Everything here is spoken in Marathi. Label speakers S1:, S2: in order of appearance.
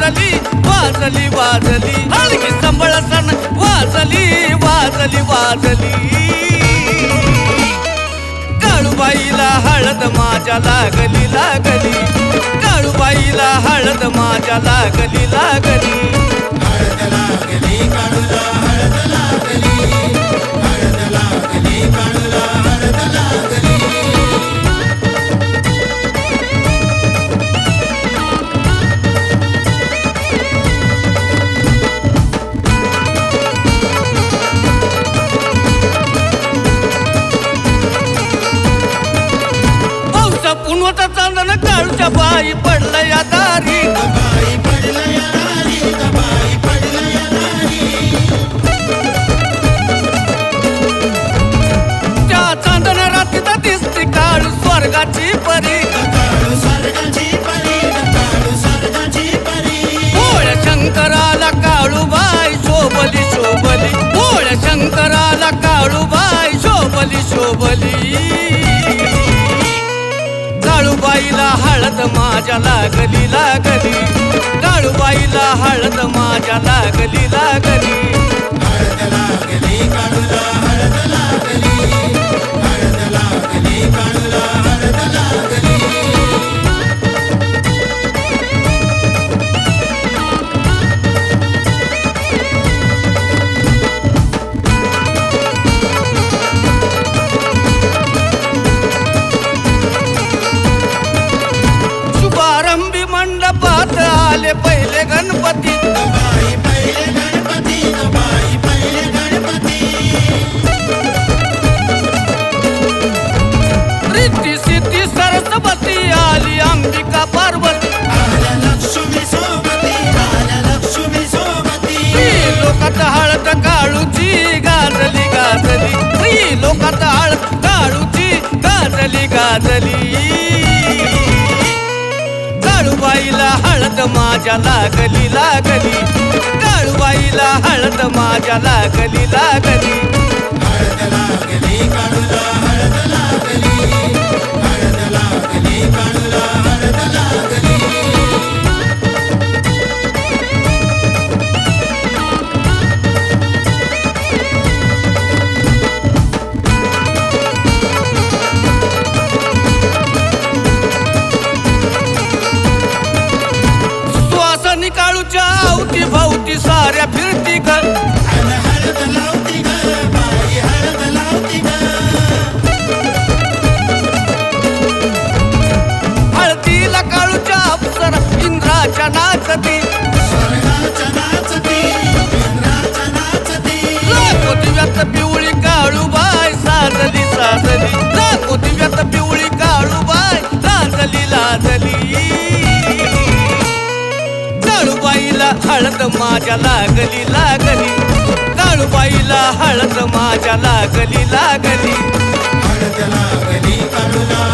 S1: वाजली हलकी संबळ सण वाजली वाजली वाजली. काळूबाईला हळद माझ्या लागली लागली. काळूबाईला हळद माझ्या लागली लागली.
S2: हळद लागली
S1: बली. काळूबाईला हळद माझ्या लागली लागली. काळूबाईला हळद माझ्या लागली लागली. गणपती
S2: बाई पहिले गणपती बाई पहिले गणपती.
S1: रिद्धी सिद्धी सरस्वती आली अंबिका पार्वती.
S2: आल्या लक्ष्मी सोबती आल्या लक्ष्मी सोबती.
S1: श्री लोकात हळद काळूची गाजली गाजली. लोकात हळद काळूची गाजली गाजली. काळूबाईला हळद माझ्या लागली लागली. काळूबाईला हळद माझ्या लागली लागली. इंद्राच्या नाचती.
S2: स्वर्गाच्या नाचती इंद्राच्या नाचती
S1: लाखो दिव्यात पिवळी काळूबाई साजली साजली. लाखो दिव्यात पिवळी काळूबाई लाजली लाजली. काळूबाईला हळद माझ्या लागली लागली. काळूबाईला हळद माझ्या लागली लागली.
S2: हळद लागली काळूला